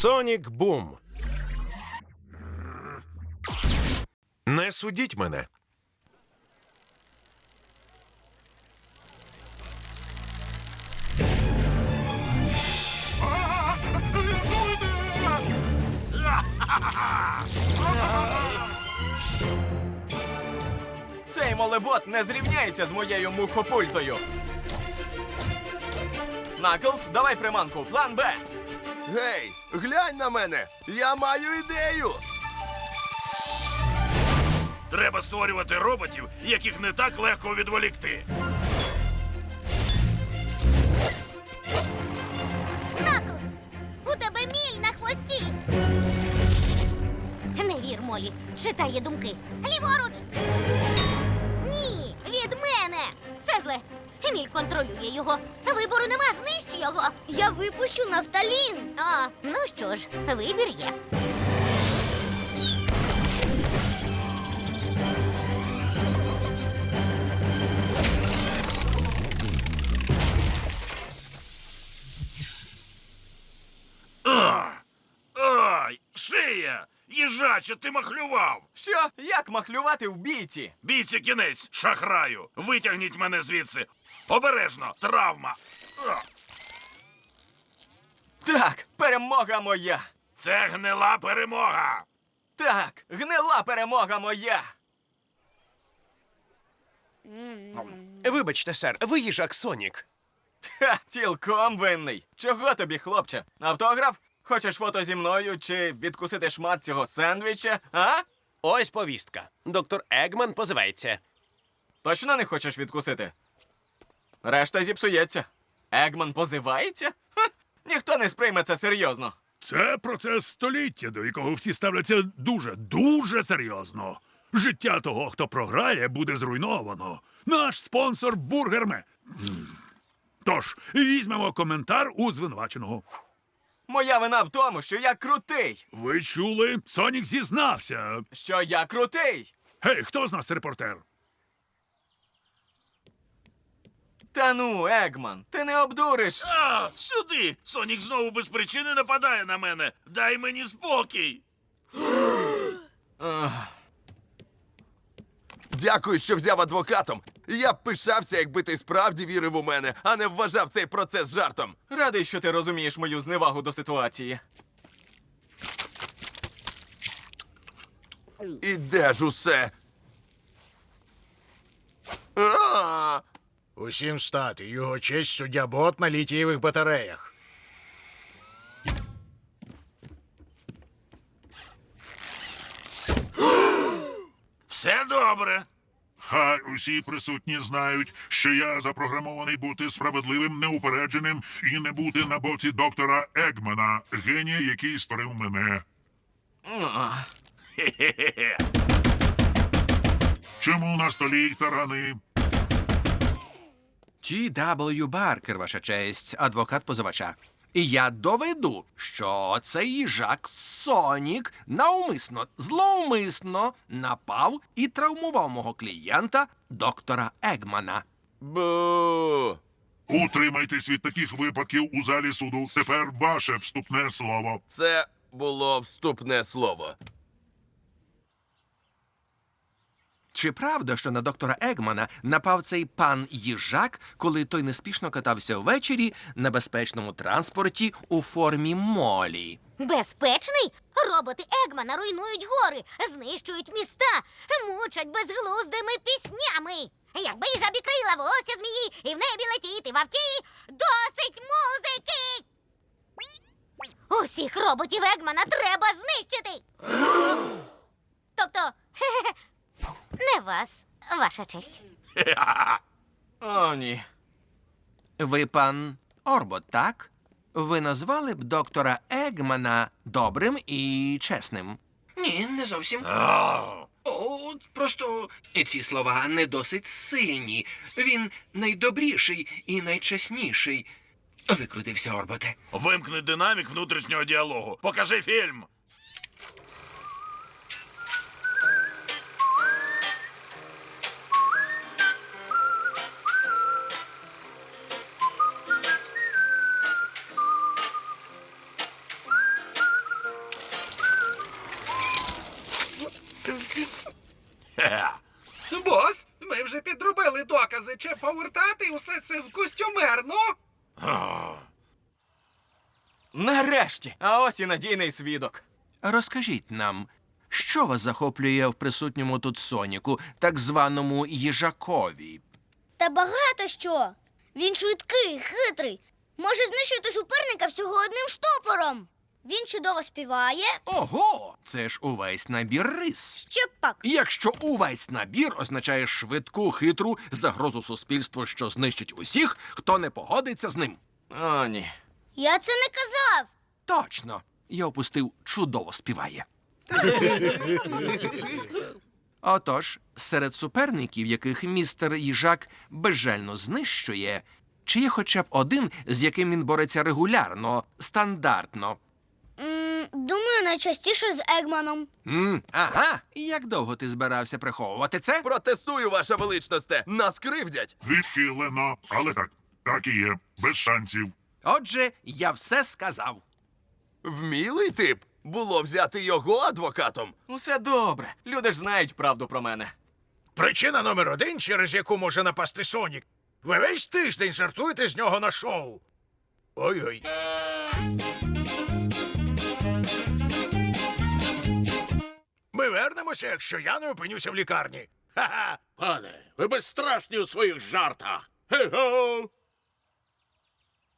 Сонік Бум. Не судіть мене. Цей молебот не зрівняється з моєю мухопультою. Наклз, давай приманку. План Б. Гей, глянь на мене! Я маю ідею! Треба створювати роботів, яких не так легко відволікти. Наклз, у тебе міль на хвості. Не вір, Молі, читає думки. Ліворуч. Ні, від мене. Це зле. Еміль контролює його. Вибору нема, знищ його. Я випущу нафталін. А, ну що ж, вибір є. Їжаче, ти махлював! Що? Як махлювати в бійці? Бійці кінець, шахраю! Витягніть мене звідси! Обережно, травма! Так, перемога моя. Це гнила перемога! Так, гнила перемога моя. Вибачте, сер, ви їжак Сонік. Ха, цілком винний. Чого тобі, хлопче? Автограф? Хочеш фото зі мною чи відкусити шмат цього сендвіча? А? Ось повістка. Доктор Егман позивається. Точно не хочеш відкусити? Решта зіпсується. Егман позивається? Ха, ніхто не сприйме це серйозно. Це процес століття, до якого всі ставляться дуже, дуже серйозно. Життя того, хто програє, буде зруйновано. Наш спонсор бургерме. Тож, візьмемо коментар у звинуваченого. Моя вина в тому, що я крутий. Ви чули? Сонік зізнався. Що я крутий. Гей, хто з нас репортер? Та ну, Егман, ти не обдуриш. А, сюди! Сонік знову без причини нападає на мене. Дай мені спокій. Дякую, що взяв адвокатом. Я б пишався, якби ти справді вірив у мене, а не вважав цей процес жартом. Радий, що ти розумієш мою зневагу до ситуації. І де ж усе? А! Усім встати. Його честь суддя бот на літієвих батареях. Все добре. Хай усі присутні знають, що я запрограмований бути справедливим, неупередженим і не бути на боці доктора Егмана, генія, який створив мене. Чому на столі таргани? G.W. Баркер, ваша честь, адвокат позивача. І я доведу, що цей їжак Сонік навмисно, зловмисно напав і травмував мого клієнта, доктора Егмана. Бу! Утримайтесь від таких випадків у залі суду. Тепер ваше вступне слово. Це було вступне слово. Чи правда, що на доктора Егмана напав цей пан їжак, коли той неспішно катався ввечері на безпечному транспорті у формі молі? Безпечний? Роботи Егмана руйнують гори, знищують міста, мучать безглуздими піснями. Якби жабі крила волосся змії і в небі летіти в авті, досить музики. Усіх роботів Егмана треба знищити. Тобто, вас, ваша честь. О, ні. Ви пан Орбот, так? Ви назвали б доктора Егмана добрим і чесним? Ні, не зовсім. О, просто ці слова не досить сильні. Він найдобріший і найчесніший. Викрутився Орботе. Вимкни динамік внутрішнього діалогу. Покажи фільм. Бос, ми вже підробили докази. Чи повертати усе це в костюмерну? Нарешті! А ось і надійний свідок. Розкажіть нам, що вас захоплює в присутньому тут Соніку, так званому їжакові? Та багато що. Він швидкий, хитрий. Може знищити суперника всього одним штопором. Він чудово співає. Ого! Це ж увесь набір рис. Ще пак. Якщо увесь набір означає швидку, хитру загрозу суспільству, що знищить усіх, хто не погодиться з ним. О, ні. Я це не казав. Точно, я опустив чудово співає. Отож, серед суперників, яких містер їжак безжально знищує, чи є хоча б один, з яким він бореться регулярно, стандартно? Думаю, найчастіше з Егманом. м ага. Як довго ти збирався приховувати це? Протестую, ваша величносте! Нас кривдять! Відхилено. Але так, так і є. Без шансів. Отже, я все сказав. Вмілий тип! Було взяти його адвокатом. Усе добре. Люди ж знають правду про мене. Причина номер один, через яку може напасти Сонік. Ви весь тиждень жартуєте з нього на шоу. Ой-ой. Ми вернемося, якщо я не опинюся в лікарні. Ха-ха. Пане, ви безстрашні у своїх жартах. Хе-го!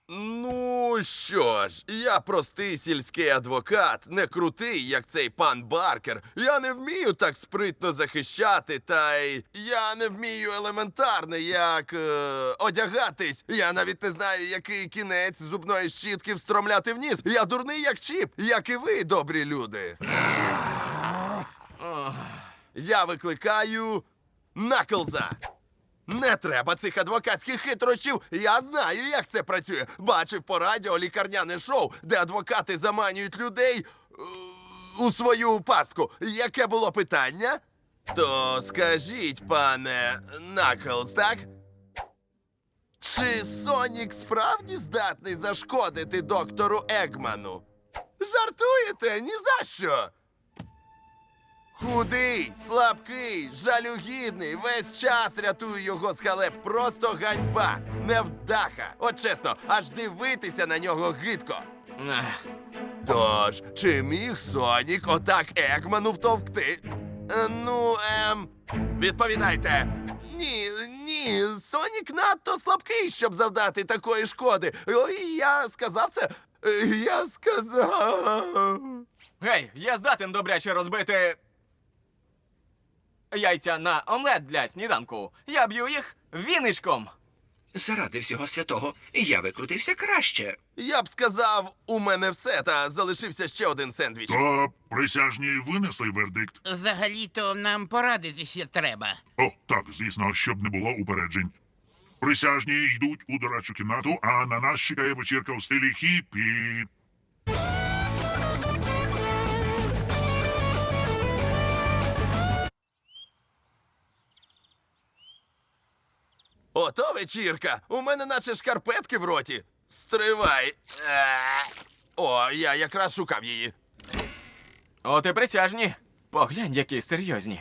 Ну що ж, я простий сільський адвокат, не крутий, як цей пан Баркер. Я не вмію так спритно захищати, та й я не вмію елементарно, як е, одягатись. Я навіть не знаю, який кінець зубної щітки встромляти вниз. Я дурний, як чіп, як і ви, добрі люди. Я викликаю Наклза. Не треба цих адвокатських хитрощів. Я знаю, як це працює. Бачив по радіо лікарняне шоу, де адвокати заманюють людей е, у свою пастку. Яке було питання? То скажіть, пане Наклз, так? Чи Сонік справді здатний зашкодити доктору Егману? Жартуєте? Ні за що. Худий, слабкий, жалюгідний, весь час рятую його з халеп. Просто ганьба, невдаха. От чесно, аж дивитися на нього гидко. Ех, Тож, чи міг Сонік отак Егману втовкти? Е, ну, ем, відповідайте. Ні, ні, Сонік надто слабкий, щоб завдати такої шкоди. Ой, я сказав це. Е, Я сказав. Гей, я здатен добряче розбити. Яйця на омлет для сніданку. Я б'ю їх віничком. Заради всього святого, я викрутився краще. Я б сказав, у мене все, та залишився ще один сендвіч. То присяжні винесли вердикт. Взагалі-то нам порадитися треба. О, так, звісно, щоб не було упереджень. Присяжні йдуть у дорадчу кімнату, а на нас чекає вечірка у стилі хіпі. Ото вечірка. У мене наче шкарпетки в роті. Стривай. Е. О, я якраз шукав її. От і присяжні. Поглянь, які серйозні.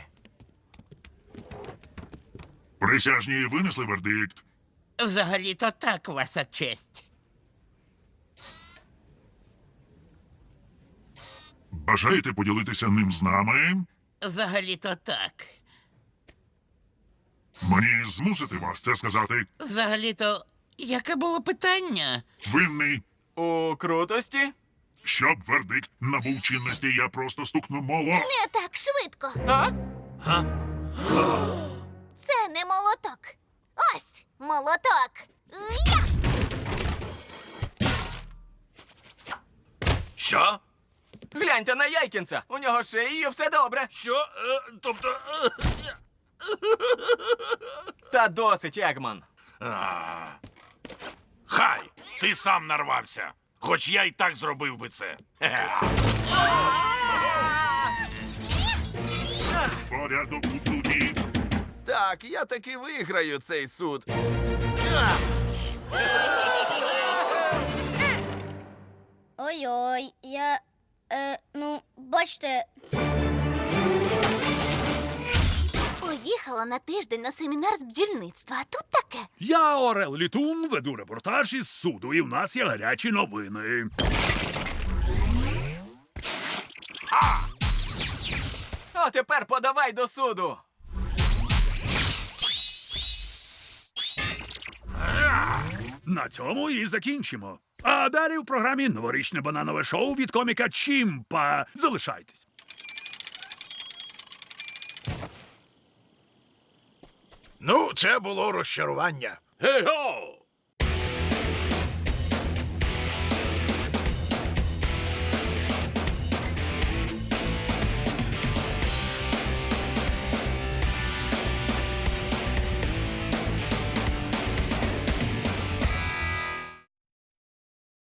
Присяжні винесли вердикт. Взагалі-то так, ваша честь. Бажаєте поділитися ним з нами? Взагалі-то так. Мені змусити вас це сказати. Взагалі-то, яке було питання? Винний. У крутості? Щоб вердикт набув чинності, я просто стукну моло. Не так швидко. А? Це не молоток. Ось молоток. Я! Що? Гляньте на Яйкінса. У нього шиєю все добре. Що? Е, тобто. е, Та досить, Егман. а. Хай! Ти сам нарвався. Хоч я й так зробив би це. Порядок у суді. Так, я таки виграю цей суд. Ой-ой, я. Е, ну, бачите. Приїхала на тиждень на семінар з бджільництва, а тут таке. Я Орел Літун веду репортаж із суду, і в нас є гарячі новини. А тепер подавай до суду. На цьому і закінчимо. А далі в програмі новорічне бананове шоу від коміка Чімпа. Залишайтесь. Ну, це було розчарування. Гей-го!